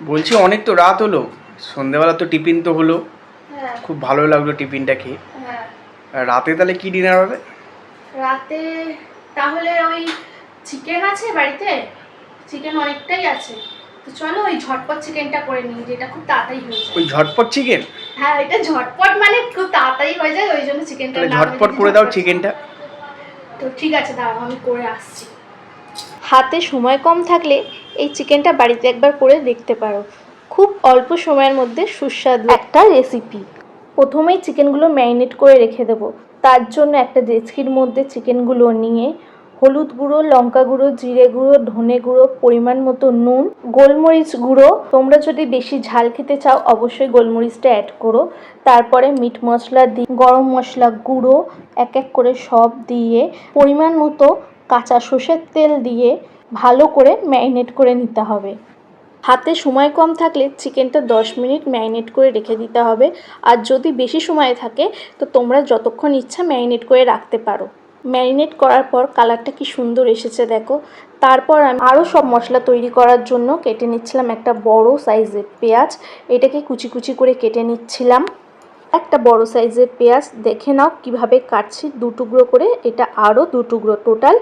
বলছি অনেক তো রাত হলো। সন্ধেবেলা তো টিফিন তো হলো। হ্যাঁ। খুব ভালো লাগল টিফিনটা খেয়ে। হ্যাঁ। রাতে তাহলে কি ডিনার হবে? রাতে তাহলে ওই চিকেন আছে বাড়িতে? চিকেন অনেকটাই আছে। তো চলো ওই ঝটপট চিকেনটা করে নিই যেটা খুব তাড়াতাড়ি হয়ে যায়। ওই ঝটপট চিকেন হ্যাঁ এটা ঝটপট মানে খুব তাড়াতাড়ি হয়ে যায় ওই জন্য চিকেনটা ঝটপট করে দাও চিকেনটা তো ঠিক আছে দাঁড়াও আমি করে আসছি। হাতে সময় কম থাকলে এই চিকেনটা বাড়িতে একবার করে দেখতে পারো। খুব অল্প সময়ের মধ্যে সুস্বাদু একটা রেসিপি প্রথমেই চিকেনগুলো ম্যারিনেট করে রেখে দেবো। তার জন্য একটা ডেচকির মধ্যে চিকেনগুলো নিয়ে হলুদ গুঁড়ো, লঙ্কা গুঁড়ো, জিরে গুঁড়ো, ধনে গুঁড়ো, পরিমাণ মতো নুন, গোলমরিচ গুঁড়ো। তোমরা যদি বেশি ঝাল খেতে চাও, অবশ্যই গোলমরিচটা অ্যাড করো। তারপরে মিট মশলা দিয়ে গরম মশলা গুঁড়ো, এক এক করে সব দিয়ে পরিমাণ মতো কাঁচা সর্ষের তেল দিয়ে ভালো করে ম্যারিনেট করে নিতে হবে। হাতে সময় কম থাকলে চিকেনটা দশ মিনিট ম্যারিনেট করে রেখে দিতে হবে। আর যদি বেশি সময় থাকে, তো তোমরা যতক্ষণ ইচ্ছা ম্যারিনেট করে রাখতে পারো। ম্যারিনেট করার পর কালারটা কি সুন্দর এসেছে দেখো। তারপর আমি আরও সব মশলা তৈরি করার জন্য কেটে নিচ্ছিলাম একটা বড় সাইজের পেঁয়াজ। এটাকে কুচি কুচি করে কেটে নিচ্ছিলাম। একটা বড় সাইজের পেঁয়াজ দেখে নাও কীভাবে কাটছি দু টুকরো করে। এটা আরও দু টুকরো টোটাল।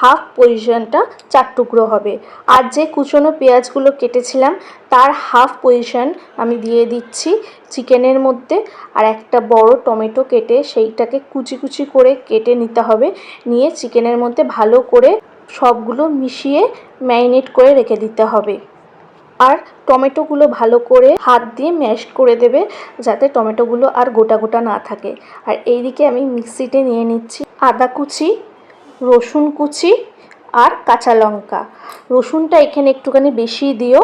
হাফ পজিশনটা চার টুকরো হবে। আর যে কুচনো পেঁয়াজগুলো কেটেছিলাম, তার হাফ পজিশন আমি দিয়ে দিচ্ছি চিকেনের মধ্যে। আর একটা বড় টমেটো কেটে সেইটাকে কুচি কুচি করে কেটে নিতে হবে। নিয়ে চিকেনের মধ্যে ভালো করে সবগুলো মিশিয়ে ম্যারিনেট করে রেখে দিতে হবে। আর টমেটোগুলো ভালো করে হাত দিয়ে ম্যাশ করে দেবে যাতে টমেটোগুলো আর গোটা গোটা না থাকে। আর এইদিকে আমি মিক্সিতে নিয়ে নিচ্ছি আদা কুচি, রসুন কুচি আর কাঁচা লঙ্কা। রসুনটা এখানে একটুখানি বেশি দিও।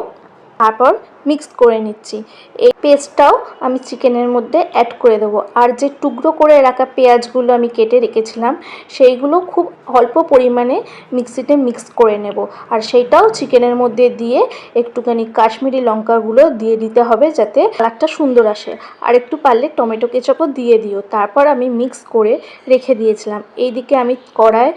তারপর মিক্স করে নিচ্ছি। এই পেস্টটাও আমি চিকেনের মধ্যে অ্যাড করে দেবো। আর যে টুকরো করে রাখা পেঁয়াজগুলো আমি কেটে রেখেছিলাম, সেইগুলো খুব অল্প পরিমাণে মিক্সিতে মিক্স করে নেব। আর সেইটাও চিকেনের মধ্যে দিয়ে একটুখানি কাশ্মীরি লঙ্কাগুলো দিয়ে দিতে হবে যাতে কালারটা সুন্দর আসে। আর একটু পারলে টমেটো কেচাপও দিয়ে দিও। তারপর আমি মিক্স করে রেখে দিয়েছিলাম। এইদিকে আমি কড়ায়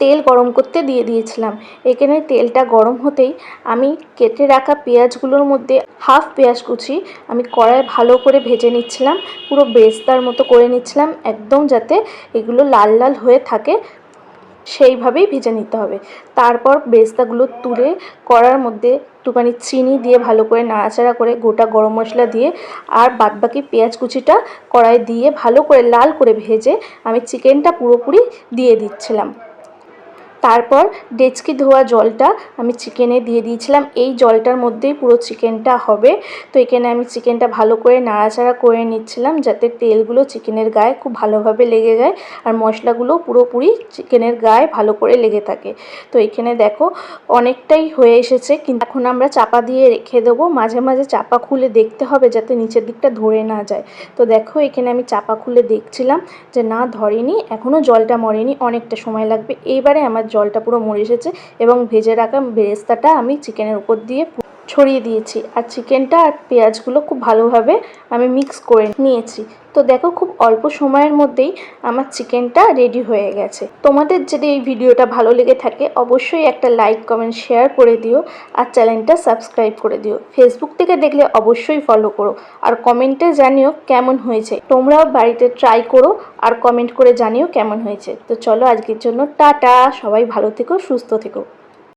তেল গরম করতে দিয়ে দিয়েছিলাম। এখানে তেলটা গরম হতেই আমি কেটে রাখা পেঁয়াজগুলোর মধ্যে হাফ পেঁয়াজ কুচি আমি কড়ায় ভালো করে ভেজে নিচ্ছিলাম, পুরো বেস্তার মতো করে নিচ্ছিলাম, একদম যাতে এগুলো লাল লাল হয়ে থাকে, সেইভাবেই ভেজে নিতে হবে। তারপর বেস্তাগুলো তুলে কড়ার মধ্যে একটুখানি চিনি দিয়ে ভালো করে নাড়াচাড়া করে গোটা গরম মশলা দিয়ে আর বাদবাকি পেঁয়াজ কুচিটা কড়াই দিয়ে ভালো করে লাল করে ভেজে আমি চিকেনটা পুরোপুরি দিয়ে দিচ্ছিলাম। তারপর ডেচকি ধোয়া জলটা আমি চিকেনে দিয়ে দিয়েছিলাম। এই জলটার মধ্যেই পুরো চিকেনটা হবে। তো এখানে আমি চিকেনটা ভালো করে নাড়াচাড়া করে নিচ্ছিলাম যাতে তেলগুলো চিকেনের গায়ে খুব ভালোভাবে লেগে যায় আর মশলাগুলো পুরোপুরি চিকেনের গায়ে ভালো করে লেগে থাকে। তো এখানে দেখো অনেকটাই হয়ে এসেছে কিন্তু এখন আমরা চাপা দিয়ে রেখে দেবো। মাঝে মাঝে চাপা খুলে দেখতে হবে যাতে নিচের দিকটা ধরে না যায়। তো দেখো এখানে আমি চাপা খুলে দেখছিলাম যে না ধরেনি এখনও জলটা মরেনি, অনেকটা সময় লাগবে। এইবারে আমার জলটা পুরো মরে এসেছে এবং ভেজে রাখা বেরেস্তাটা আমি চিকেনের উপর দিয়ে ছড়িয়ে দিয়েছি। আর চিকেনটা আর পেঁয়াজগুলো খুব ভালোভাবে আমি মিক্স করে নিয়েছি। তো দেখো খুব অল্প সময়ের মধ্যেই আমার চিকেনটা রেডি হয়ে গেছে। তোমাদের যদি এই ভিডিওটা ভালো লেগে থাকে, অবশ্যই একটা লাইক কমেন্ট শেয়ার করে দিও আর চ্যানেলটা সাবস্ক্রাইব করে দিও। ফেসবুক থেকে দেখলে অবশ্যই ফলো করো আর কমেন্টে জানিও কেমন হয়েছে। তোমরাও বাড়িতে ট্রাই করো আর কমেন্ট করে জানিও কেমন হয়েছে। তো চলো আজকের জন্য টাটা। সবাই ভালো থেকো, সুস্থ থেকো।